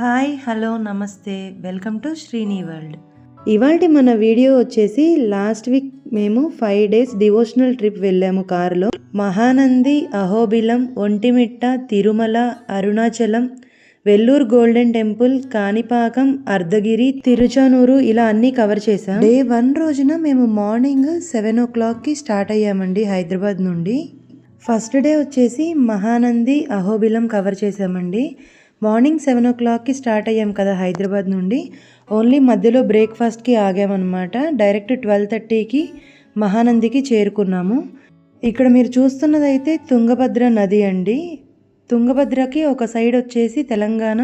Hi hello నమస్తే. Welcome to Srini world. ఇవాళ మన వీడియో వచ్చేసి లాస్ట్ వీక్ మేము ఫైవ్ డేస్ డివోషనల్ ట్రిప్ వెళ్ళాము కారులో. మహానంది అహోబిలం ఒంటిమిట్ట తిరుమల అరుణాచలం వెల్లూరు గోల్డెన్ టెంపుల్ కాణిపాకం అర్ధగిరి తిరుచానూరు ఇలా అన్నీ కవర్ చేసాం డే వన్ రోజున మేము మార్నింగ్ సెవెన్ ఓ క్లాక్కి స్టార్ట్ అయ్యామండి హైదరాబాద్ నుండి. ఫస్ట్ డే వచ్చేసి మహానంది అహోబిలం కవర్ చేసామండి మార్నింగ్ సెవెన్ ఓ క్లాక్కి స్టార్ట్ అయ్యాం కదా హైదరాబాద్ నుండి. ఓన్లీ మధ్యలో బ్రేక్ఫాస్ట్కి ఆగామన్నమాట. డైరెక్ట్ ట్వెల్వ్ థర్టీకి మహానందికి చేరుకున్నాము. ఇక్కడ మీరు చూస్తున్నదైతే తుంగభద్ర నది అండి. తుంగభద్రకి ఒక సైడ్ వచ్చేసి తెలంగాణ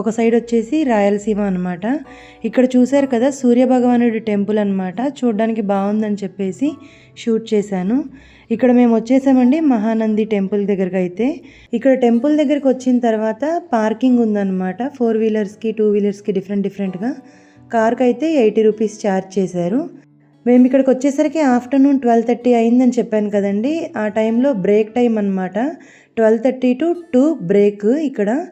ఒక సైడ్ వచ్చేసి రాయలసీమ అనమాట ఇక్కడ చూశారు కదా సూర్యభగవానుడి టెంపుల్ అనమాట చూడడానికి బాగుందని చెప్పేసి షూట్ చేశాను. ఇక్కడ మేము వచ్చేసామండి మహానంది టెంపుల్ దగ్గరకు అయితే. ఇక్కడ టెంపుల్ దగ్గరికి వచ్చిన తర్వాత పార్కింగ్ ఉందన్నమాట. ఫోర్ వీలర్స్కి టూ వీలర్స్కి డిఫరెంట్ డిఫరెంట్గా. కార్కి అయితే ఎయిటీ రూపీస్ ఛార్జ్ చేశారు. మేము ఇక్కడికి వచ్చేసరికి ఆఫ్టర్నూన్ ట్వెల్వ్ థర్టీ అయిందని చెప్పాను కదండి. ఆ టైంలో బ్రేక్ టైం అనమాట twelve thirty to two break ఇక్కడ.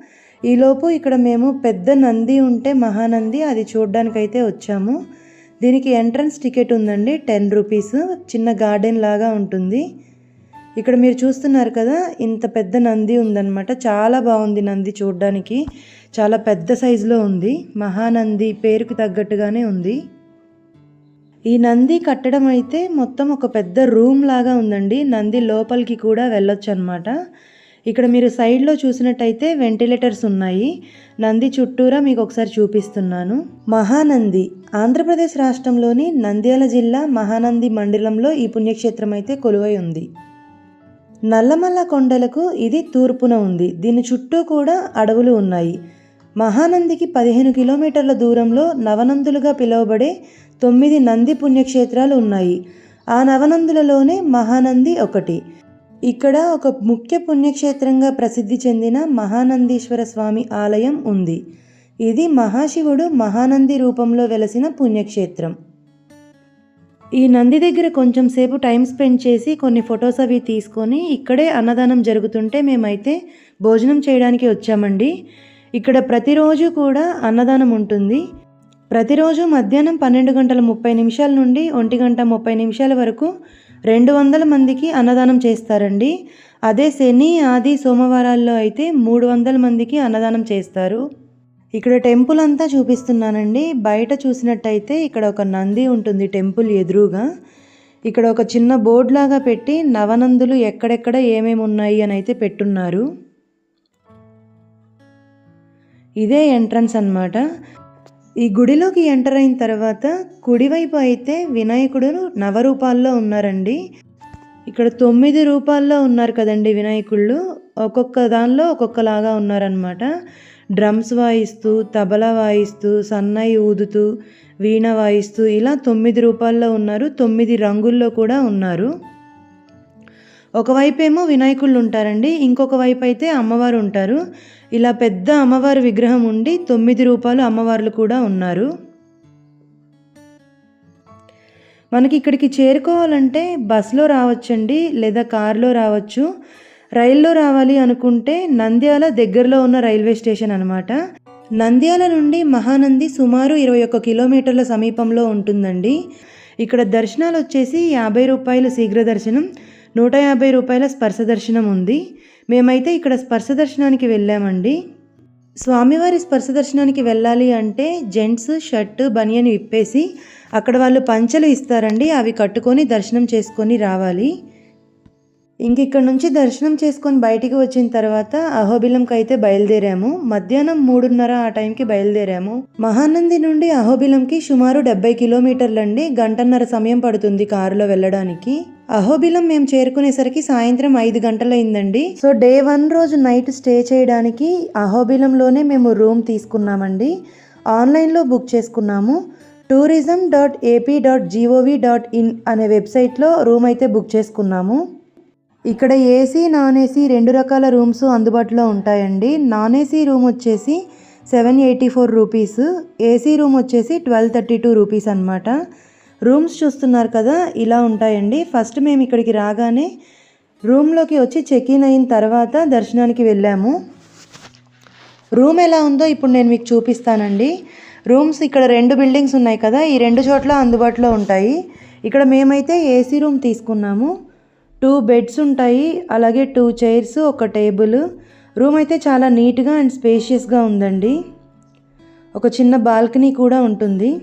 ఈలోపు ఇక్కడ మేము పెద్ద నంది ఉంటే మహానంది అది చూడ్డానికైతే వచ్చాము. దీనికి ఎంట్రన్స్ టికెట్ ఉందండి టెన్ రూపీస్. చిన్న గార్డెన్ లాగా ఉంటుంది. ఇక్కడ మీరు చూస్తున్నారు కదా ఇంత పెద్ద నంది ఉందన్నమాట. చాలా బాగుంది నంది చూడ్డానికి. చాలా పెద్ద సైజులో ఉంది. మహానంది పేరుకు తగ్గట్టుగానే ఉంది. ఈ నంది కట్టడం అయితే మొత్తం ఒక పెద్ద రూమ్ లాగా ఉందండి. నంది లోపలికి కూడా వెళ్ళొచ్చు అనమాట ఇక్కడ మీరు సైడ్లో చూసినట్టయితే వెంటిలేటర్స్ ఉన్నాయి. నంది చుట్టూరా మీకు ఒకసారి చూపిస్తున్నాను. మహానంది. ఆంధ్రప్రదేశ్ రాష్ట్రంలోని నంద్యాల జిల్లా మహానంది మండలంలో ఈ పుణ్యక్షేత్రం అయితే కొలువై ఉంది. నల్లమల్ల కొండలకు ఇది తూర్పున ఉంది. దీని చుట్టూ కూడా అడవులు ఉన్నాయి. మహానందికి పదిహేను కిలోమీటర్ల దూరంలో నవనందులుగా పిలువబడే తొమ్మిది నంది పుణ్యక్షేత్రాలు ఉన్నాయి. ఆ నవనందులలోనే మహానంది ఒకటి. ఇక్కడ ఒక ముఖ్య పుణ్యక్షేత్రంగా ప్రసిద్ధి చెందిన మహానందీశ్వర స్వామి ఆలయం ఉంది. ఇది మహాశివుడు మహానంది రూపంలో వెలసిన పుణ్యక్షేత్రం. ఈ నంది దగ్గర కొంచెం సేపు టైం స్పెండ్ చేసి కొన్ని ఫొటోస్ అవి తీసుకొని ఇక్కడే అన్నదానం జరుగుతుంటే మేమైతే భోజనం చేయడానికి వచ్చామండి. ఇక్కడ ప్రతిరోజు కూడా అన్నదానం ఉంటుంది. ప్రతిరోజు మధ్యాహ్నం పన్నెండు గంటల ముప్పై నిమిషాల నుండి ఒంటి గంట ముప్పై నిమిషాల వరకు రెండు వందల మందికి అన్నదానం చేస్తారండి. అదే శని ఆది సోమవారాల్లో అయితే మూడు వందల మందికి అన్నదానం చేస్తారు. ఇక్కడ టెంపుల్ అంతా చూపిస్తున్నానండి. బయట చూసినట్టయితే ఇక్కడ ఒక నంది ఉంటుంది టెంపుల్ ఎదురుగా. ఇక్కడ ఒక చిన్న బోర్డ్ లాగా పెట్టి నవనందులు ఎక్కడెక్కడ ఏమేమి ఉన్నాయి అని అయితే పెట్టున్నారు. ఇదే ఎంట్రన్స్ అన్నమాట. ఈ గుడిలోకి ఎంటర్ అయిన తర్వాత కుడివైపు అయితే వినాయకుడు నవరూపాల్లో ఉన్నారండి. ఇక్కడ తొమ్మిది రూపాల్లో ఉన్నారు కదండి వినాయకుళ్ళు. ఒక్కొక్క దానిలో ఒక్కొక్కలాగా ఉన్నారనమాట డ్రమ్స్ వాయిస్తూ తబలా వాయిస్తూ సన్నాయి ఊదుతూ వీణ వాయిస్తూ ఇలా తొమ్మిది రూపాల్లో ఉన్నారు. తొమ్మిది రంగుల్లో కూడా ఉన్నారు. ఒకవైపేమో ఏమో వినాయకుళ్ళు ఉంటారండి ఇంకొక వైపు అయితే అమ్మవారు ఉంటారు. ఇలా పెద్ద అమ్మవారి విగ్రహం ఉండి తొమ్మిది రూపాయలు అమ్మవార్లు కూడా ఉన్నారు. మనకి ఇక్కడికి చేరుకోవాలంటే బస్సులో రావచ్చండి లేదా కారులో రావచ్చు. రైల్లో రావాలి అనుకుంటే నంద్యాల దగ్గరలో ఉన్న రైల్వే స్టేషన్ అనమాట నంద్యాల నుండి మహానంది సుమారు ఇరవై ఒక్క కిలోమీటర్ల సమీపంలో ఉంటుందండి. ఇక్కడ దర్శనాలు వచ్చేసి యాభై రూపాయలు శీఘ్ర దర్శనం నూట యాభై రూపాయల స్పర్శ దర్శనం ఉంది. మేమైతే ఇక్కడ స్పర్శ దర్శనానికి వెళ్ళామండి. స్వామివారి స్పర్శ దర్శనానికి వెళ్ళాలి అంటే జెంట్స్ షర్ట్ బనియన్ విప్పేసి అక్కడ వాళ్ళు పంచలు ఇస్తారండి. అవి కట్టుకొని దర్శనం చేసుకొని రావాలి. ఇంక ఇక్కడ నుంచి దర్శనం చేసుకొని బయటికి వచ్చిన తర్వాత అహోబిలంకి అయితే బయలుదేరాము. మధ్యాహ్నం మూడున్నర ఆ టైంకి బయలుదేరాము. మహానంది నుండి అహోబిలంకి సుమారు డెబ్బై కిలోమీటర్లండి. గంటన్నర సమయం పడుతుంది కారులో వెళ్ళడానికి. అహోబిలం మేము చేరుకునేసరికి సాయంత్రం ఐదు గంటలైందండి. సో డే వన్ రోజు నైట్ స్టే చేయడానికి అహోబిలంలోనే మేము రూమ్ తీసుకున్నామండి. ఆన్లైన్లో బుక్ చేసుకున్నాము. Tourism dot AP dot GOV dot in అనే వెబ్సైట్లో రూమ్ అయితే బుక్ చేసుకున్నాము. ఇక్కడ ఏసీ నాన్ ఏసీ రెండు రకాల రూమ్స్ అందుబాటులో ఉంటాయండి. నాన్ ఏసీ రూమ్ వచ్చేసి seven eighty four rupees AC room వచ్చేసి ట్వెల్వ్ థర్టీ టూ రూపీస్ అనమాట రూమ్స్ చూస్తున్నారు కదా ఇలా ఉంటాయండి. ఫస్ట్ మేము ఇక్కడికి రాగానే రూమ్లోకి వచ్చి చెక్ ఇన్ అయిన తర్వాత దర్శనానికి వెళ్ళాము. రూమ్ ఎలా ఉందో ఇప్పుడు నేను మీకు చూపిస్తానండి. రూమ్స్ ఇక్కడ రెండు బిల్డింగ్స్ ఉన్నాయి కదా ఈ రెండు చోట్ల అందుబాటులో ఉంటాయి. ఇక్కడ మేమైతే ఏసీ రూమ్ తీసుకున్నాము. టూ బెడ్స్ ఉంటాయి అలాగే టూ చైర్స్ ఒక టేబుల్. రూమ్ అయితే చాలా నీట్గా అండ్ స్పేషియస్గా ఉందండి. ఒక చిన్న బాల్కనీ కూడా ఉంటుంది.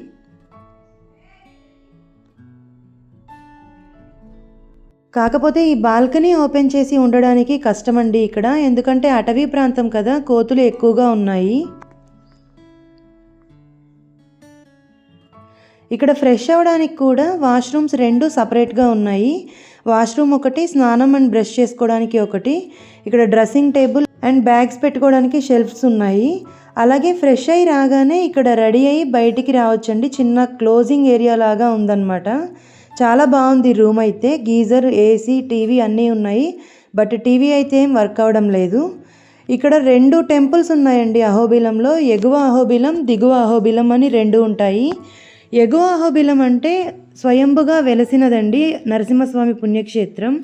కాకపోతే ఈ బాల్కనీ ఓపెన్ చేసి ఉండడానికి కష్టమండి ఇక్కడ. ఎందుకంటే అటవీ ప్రాంతం కదా కోతులు ఎక్కువగా ఉన్నాయి. ఇక్కడ ఫ్రెష్ అవ్వడానికి కూడా వాష్రూమ్స్ రెండు సపరేట్గా ఉన్నాయి. వాష్రూమ్ ఒకటి స్నానం అండ్ బ్రష్ చేసుకోవడానికి ఒకటి. ఇక్కడ డ్రెస్సింగ్ టేబుల్ అండ్ బ్యాగ్స్ పెట్టుకోవడానికి షెల్ఫ్స్ ఉన్నాయి. అలాగే ఫ్రెష్ అయి రాగానే ఇక్కడ రెడీ అయ్యి బయటికి రావచ్చండి. చిన్న క్లోజింగ్ ఏరియా లాగా ఉందన్నమాట. చాలా బాగుంది రూమ్ అయితే. గీజర్ ఏసీ టీవీ అన్నీ ఉన్నాయి. బట్ టీవీ అయితే ఏం వర్క్ అవ్వడం లేదు. ఇక్కడ రెండు టెంపుల్స్ ఉన్నాయండి అహోబిలంలో. ఎగువ అహోబిలం దిగువ అహోబిలం అని రెండు ఉంటాయి. ఎగువ అహోబిలం అంటే స్వయంభుగా వెలసినదండి నరసింహస్వామి పుణ్యక్షేత్రం.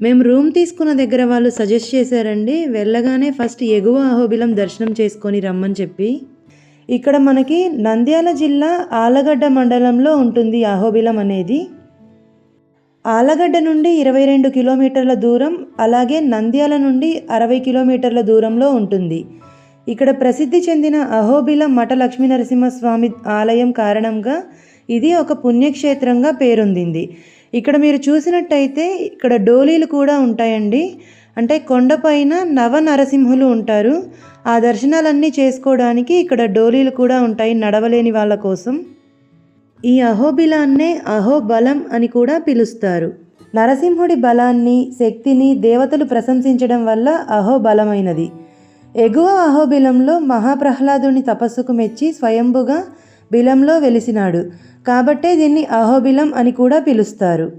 మేము రూమ్ తీసుకున్న దగ్గర వాళ్ళు సజెస్ట్ చేశారండి వెళ్ళగానే ఫస్ట్ ఎగువ అహోబిలం దర్శనం చేసుకొని రమ్మని చెప్పి. ఇక్కడ మనకి నంద్యాల జిల్లా ఆలగడ్డ మండలంలో ఉంటుంది అహోబిలం అనేది. ఆలగడ్డ నుండి ఇరవై రెండు కిలోమీటర్ల దూరం అలాగే నంద్యాల నుండి అరవై కిలోమీటర్ల దూరంలో ఉంటుంది. ఇక్కడ ప్రసిద్ధి చెందిన అహోబిలం మఠ లక్ష్మీ నరసింహస్వామి ఆలయం కారణంగా ఇది ఒక పుణ్యక్షేత్రంగా పేరొందింది. ఇక్కడ మీరు చూసినట్టయితే ఇక్కడ డోలీలు కూడా ఉంటాయండి. అంటే కొండపైన నవ నరసింహులు ఉంటారు. ఆ దర్శనాలన్నీ చేసుకోవడానికి ఇక్కడ డోలీలు కూడా ఉంటాయి నడవలేని వాళ్ళ కోసం. ఈ అహోబిలాన్నే అహోబలం అని కూడా పిలుస్తారు. నరసింహుడి బలాన్ని శక్తిని దేవతలు ప్రశంసించడం వల్ల అహోబలమైనది. ఎగువ అహోబిలంలో మహాప్రహ్లాదుని తపస్సుకు మెచ్చి స్వయంభుగా బిలంలో వెలిసినాడు. కాబట్టే దీన్ని అహోబిలం అని కూడా పిలుస్తారు.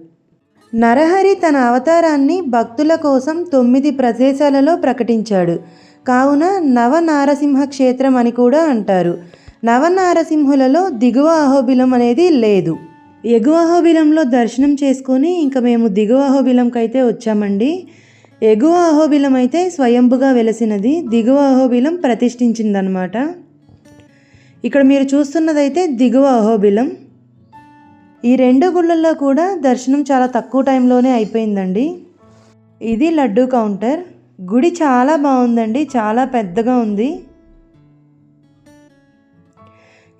నరహరి తన అవతారాన్ని భక్తుల కోసం తొమ్మిది ప్రదేశాలలో ప్రకటించాడు. కావున నవనారసింహ క్షేత్రం అని కూడా అంటారు. నవనారసింహులలో దిగువ అహోబిలం అనేది లేదు. ఎగువ అహోబిలంలో దర్శనం చేసుకొని ఇంకా మేము దిగువ అహోబిలంకి అయితే వచ్చామండి. ఎగువ అహోబిలం అయితే స్వయంభుగా వెలసినది దిగువ అహోబిలం ప్రతిష్ఠించిందనమాట. ఇక్కడ మీరు చూస్తున్నదైతే దిగువ అహోబిలం ఈ రెండు గుళ్ళల్లో కూడా దర్శనం చాలా తక్కువ టైంలోనే అయిపోయిందండి. ఇది లడ్డు కౌంటర్. గుడి చాలా బాగుందండి చాలా పెద్దగా ఉంది.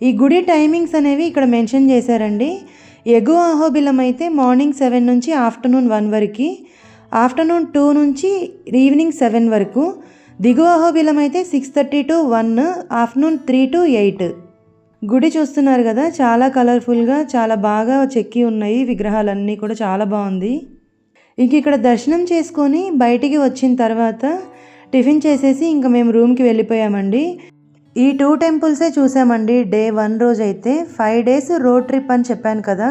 ఈ గుడి టైమింగ్స్ అనేవి ఇక్కడ మెన్షన్ చేశారండి. ఎగువ అహోబిలం అయితే మార్నింగ్ సెవెన్ నుంచి ఆఫ్టర్నూన్ వన్ వరకు ఆఫ్టర్నూన్ టూ నుంచి ఈవినింగ్ సెవెన్ వరకు దిగువ అహోబిలం అయితే six thirty to one afternoon three to eight. గుడి చూస్తున్నారు కదా చాలా కలర్ఫుల్గా చాలా బాగా చెక్కి ఉన్నాయి విగ్రహాలన్నీ కూడా చాలా బాగుంది. ఇంక ఇక్కడ దర్శనం చేసుకొని బయటికి వచ్చిన తర్వాత టిఫిన్ చేసేసి ఇంకా మేము రూమ్కి వెళ్ళిపోయామండి. ఈ టూ టెంపుల్సే చూసామండి డే వన్ రోజు అయితే ఫైవ్ డేస్ రోడ్ ట్రిప్ అని చెప్పాను కదా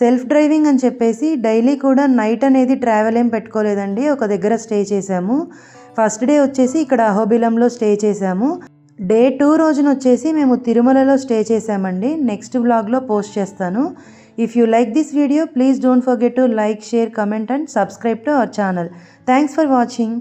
సెల్ఫ్ డ్రైవింగ్ అని చెప్పేసి డైలీ కూడా నైట్ అనేది ట్రావెల్ ఏం పెట్టుకోలేదండి ఒక దగ్గర స్టే చేసాము. ఫస్ట్ డే వచ్చేసి ఇక్కడ అహోబిలంలో స్టే చేసాము. డే టూ రోజున వచ్చేసి మేము తిరుమలలో స్టే చేసామండి నెక్స్ట్ వ్లాగ్లో పోస్ట్ చేస్తాను. If you like this video please don't forget to like share comment and subscribe to our channel thanks for watching